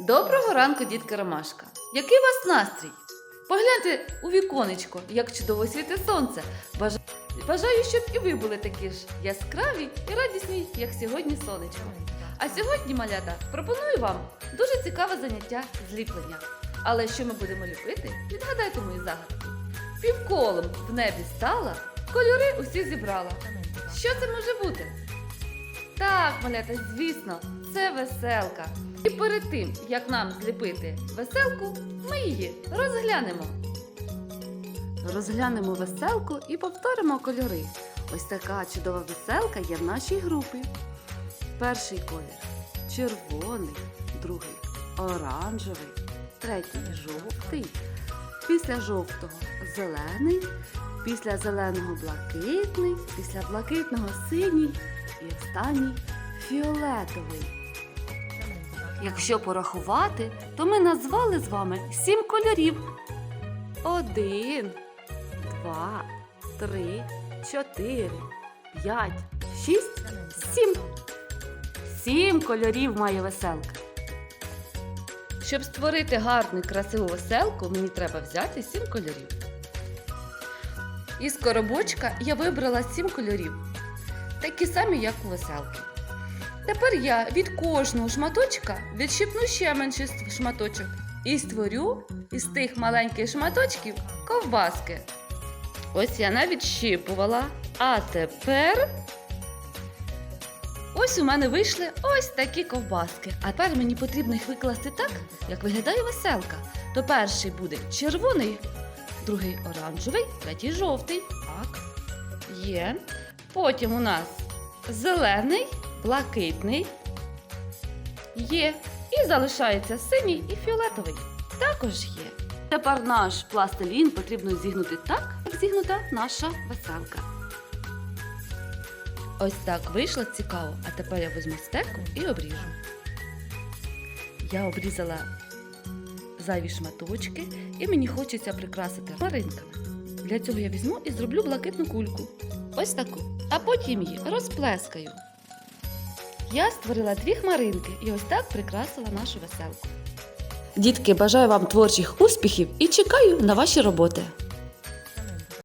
Доброго ранку, дітка Ромашка! Який у вас настрій? Погляньте у віконечко, як чудово світе сонце. Бажаю, щоб і ви були такі ж яскраві і радісні, як сьогодні сонечко. А сьогодні, малята, пропоную вам дуже цікаве заняття зліплення. Але що ми будемо ліпити, відгадайте мої загадки. Півколом в небі стала, кольори усі зібрала. Що це може бути? Так, малята, звісно, це веселка. І перед тим, як нам зліпити веселку, ми її розглянемо. Розглянемо веселку і повторимо кольори. Ось така чудова веселка є в нашій групі. Перший колір червоний, другий оранжевий, третій жовтий, після жовтого зелений, після зеленого блакитний, після блакитного синій і останній фіолетовий. Якщо порахувати, то ми назвали з вами сім кольорів. Один, два, три, чотири, п'ять, шість, сім. Сім кольорів має веселка. Щоб створити гарну і красиву веселку, мені треба взяти сім кольорів. Із коробочка я вибрала сім кольорів, такі самі, як у веселки. Тепер я від кожного шматочка відщипну ще менший шматочок і створю із тих маленьких шматочків ковбаски. Ось я навіть щипувала. А тепер ось у мене вийшли ось такі ковбаски. А тепер мені потрібно їх викласти так, як виглядає веселка. То перший буде червоний, другий оранжевий, третій жовтий. Так. Є. Потім у нас зелений, блакитний. Є. І залишається синій і фіолетовий. Також є. Тепер наш пластилін потрібно зігнути так, як зігнута наша веселка. Ось так вийшло цікаво. А тепер я візьму стеку і обріжу. Я обрізала зайві шматочки, і мені хочеться прикрасити маринками. Для цього я візьму і зроблю блакитну кульку. Ось таку. А потім її розплескаю. Я створила дві хмаринки і ось так прикрасила нашу веселку. Дітки, бажаю вам творчих успіхів і чекаю на ваші роботи.